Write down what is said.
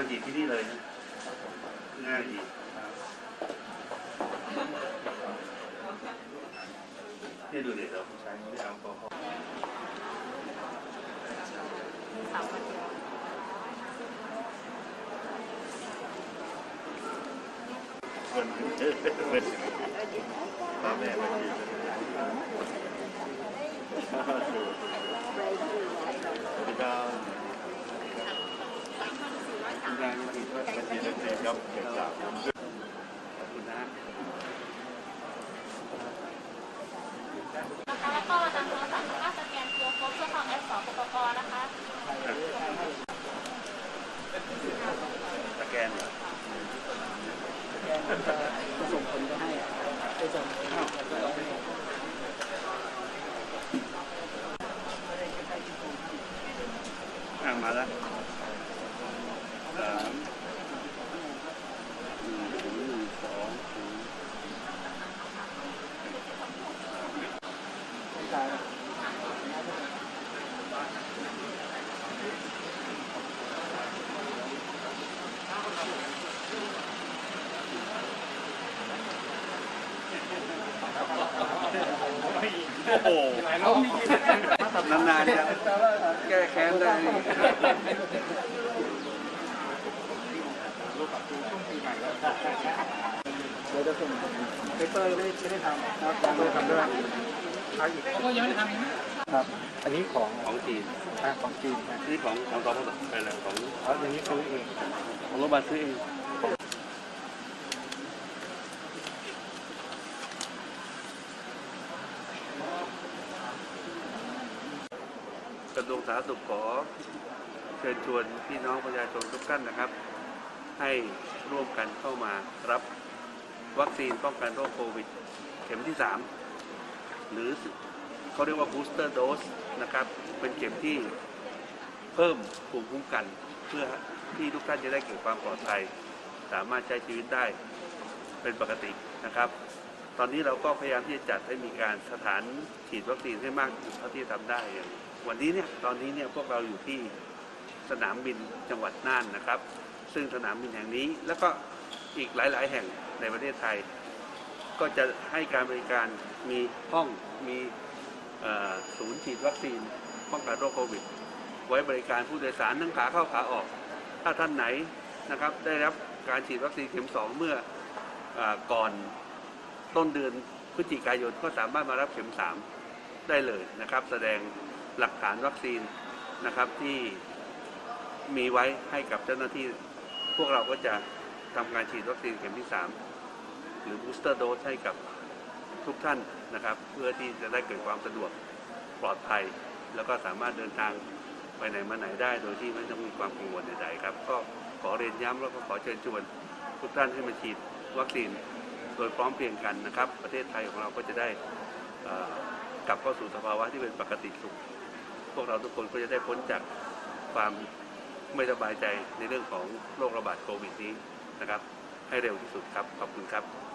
มาจีบที่นี่เลยนะง่ายดีนี่ดูเด็กเราใช้ไม่เอาแอลกอฮอล์คนเออเป็นพ่อแม่มาจีบสวัสดีครับ คุณนายมาดีด้วยมาดีด้วยครับเก็บสามขอบคุณนะ นะคะแล้วก็ทางโทรศัพท์ก็สแกน QR code เพื่อเข้าแอปสปปนะคะ สแกนเหรอ ส่งผลไปให้ไปส่ง อ้าวอ่า มาแล้วสามหนึ่งถึงหนึ่งสองถึงโอ้โหนานๆจะแก้แค้นได้เดี๋ยวจะส่งเปเปอร์ไม่ได้ไม่ได้ทำครับยังไม่ได้ทำด้วยเอาอีกก็ยังไม่ได้ทำครับ อันนี้ของของจีนของจีนนี่ของของสพสไปแล้วของเอาอย่างนี้ซื้อเองของโรงพยาบาลซื้อเอง กระทรวงสาธารณสุขขอเชิญชวนพี่น้องประชาชนทุกท่านนะครับ ให้ร่วมกันเข้ามารับวัคซีนป้องกันโรคโควิด เข็มที่ 3 หรือเขาเรียกว่า booster dose นะครับ เป็นเข็มที่เพิ่มภูมิคุ้มกัน เพื่อที่ทุกท่านจะได้เกิดความปลอดภัย สามารถใช้ชีวิตได้เป็นปกตินะครับ ตอนนี้เราก็พยายามที่จะจัดให้มีการสถานฉีดวัคซีนให้มากที่สุดเท่าที่ทำได้ วันนี้เนี่ยตอนนี้เนี่ยพวกเราอยู่ที่สนามบินจังหวัดน่านนะครับ ซึ่งสนามบินแห่งนี้แล้วก็อีกหลาย ๆ แห่งในประเทศไทย ก็จะให้การบริการมีห้องมีศูนย์ฉีดวัคซีนป้องกันโรคโควิด ไว้บริการผู้โดยสารทั้งขาเข้าขาออก ถ้าท่านไหนนะครับได้รับการฉีดวัคซีนเข็ม 2 เมื่ออก่อนต้นเดือนพฤศจิกายนก็สามารถมารับเข็ม 3 ได้เลยนะครับ แสดง หลักฐานวัคซีนนะครับที่มีไว้ให้กับเจ้าหน้าที่ พวกเราก็จะทำการฉีดวัคซีนเข็มที่ 3 หรือ booster dose ให้กับทุกท่านนะครับ เพื่อที่จะได้เกิดความสะดวกปลอดภัย แล้วก็สามารถเดินทางไปไหนมาไหนได้โดยที่ไม่ต้องมีความกังวลใดๆครับ ก็ขอเรียนย้ำแล้วก็ขอเชิญชวน ทุกท่านให้มาฉีดวัคซีนโดยพร้อมเพรียงกันนะครับ ประเทศไทยของเราก็จะได้กลับเข้าสู่สภาวะที่เป็นปกติสุข พวกเราทุกคนก็จะได้พ้นจากความไม่สบายใจในเรื่องของโรคระบาดโควิดนี้นะครับ ให้เร็วที่สุดครับ ขอบคุณครับ